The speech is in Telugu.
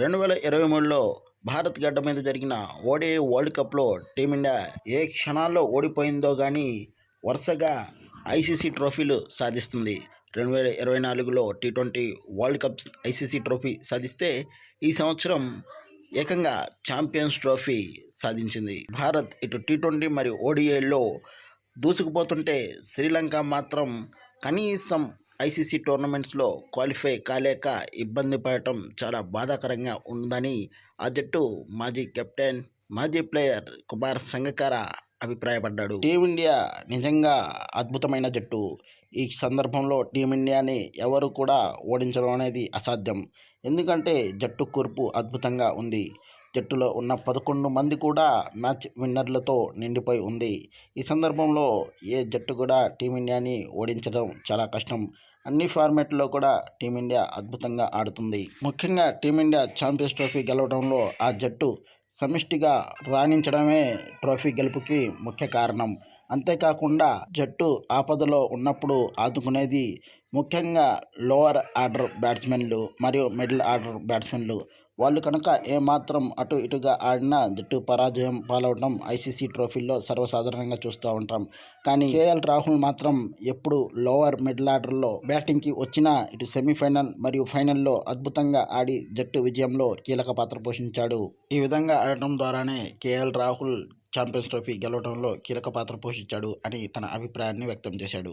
రెండు వేల ఇరవై మూడులో భారత్ గడ్డ మీద జరిగిన ఓడిఐ వరల్డ్ కప్లో టీమిండియా ఏ క్షణాల్లో ఓడిపోయిందో కానీ వరుసగా ఐసీసీ ట్రోఫీలు సాధిస్తుంది. రెండు వేల ఇరవై నాలుగులో T twenty world cup ICC trophy సాధిస్తే ఈ సంవత్సరం ఏకంగా ఛాంపియన్స్ ట్రోఫీ సాధించింది. భారత్ ఇటు టీ ట్వంటీ మరియు ఓడిఐలో దూసుకుపోతుంటే శ్రీలంక మాత్రం కనీసం ఐసీసీ టోర్నమెంట్స్లో క్వాలిఫై కాలేక ఇబ్బంది పడటం చాలా బాధాకరంగా ఉందని ఆ జట్టు మాజీ కెప్టెన్ మాజీ ప్లేయర్ కుమార్ సంగకార అభిప్రాయపడ్డాడు. టీమిండియా నిజంగా అద్భుతమైన జట్టు. ఈ సందర్భంలో టీమిండియాని ఎవరు కూడా ఓడించడం అనేది అసాధ్యం. ఎందుకంటే జట్టు కూర్పు అద్భుతంగా ఉంది. జట్టులో ఉన్న పదకొండు మంది కూడా మ్యాచ్ విన్నర్లతో నిండిపోయి ఉంది. ఈ సందర్భంలో ఏ జట్టు కూడా టీమిండియాని ఓడించడం చాలా కష్టం. అన్ని ఫార్మాట్లో కూడా టీమిండియా అద్భుతంగా ఆడుతుంది. ముఖ్యంగా టీమిండియా ఛాంపియన్స్ ట్రోఫీ గెలవడంలో ఆ జట్టు సమిష్టిగా రాణించడమే ట్రోఫీ గెలుపుకి ముఖ్య కారణం. అంతేకాకుండా జట్టు ఆపదలో ఉన్నప్పుడు ఆదుకునేది ముఖ్యంగా లోవర్ ఆర్డర్ బ్యాట్స్మెన్లు మరియు మిడిల్ ఆర్డర్ బ్యాట్స్మెన్లు. వాళ్ళు కనుక ఏమాత్రం అటు ఇటుగా ఆడినా జట్టు పరాజయం పాలవడం ఐసీసీ ట్రోఫీల్లో సర్వసాధారణంగా చూస్తూ ఉంటాం. కానీ కేఎల్ రాహుల్ మాత్రం ఎప్పుడు లోవర్ మిడిల్ ఆర్డర్లో బ్యాటింగ్కి వచ్చినా ఇటు సెమీఫైనల్ మరియు ఫైనల్లో అద్భుతంగా ఆడి జట్టు విజయంలో కీలక పాత్ర పోషించాడు. ఈ విధంగా ఆడటం ద్వారానే కేఎల్ రాహుల్ ఛాంపియన్స్ ట్రోఫీ గెలవడంలో కీలక పాత్ర పోషించాడు అని తన అభిప్రాయాన్ని వ్యక్తం చేశాడు.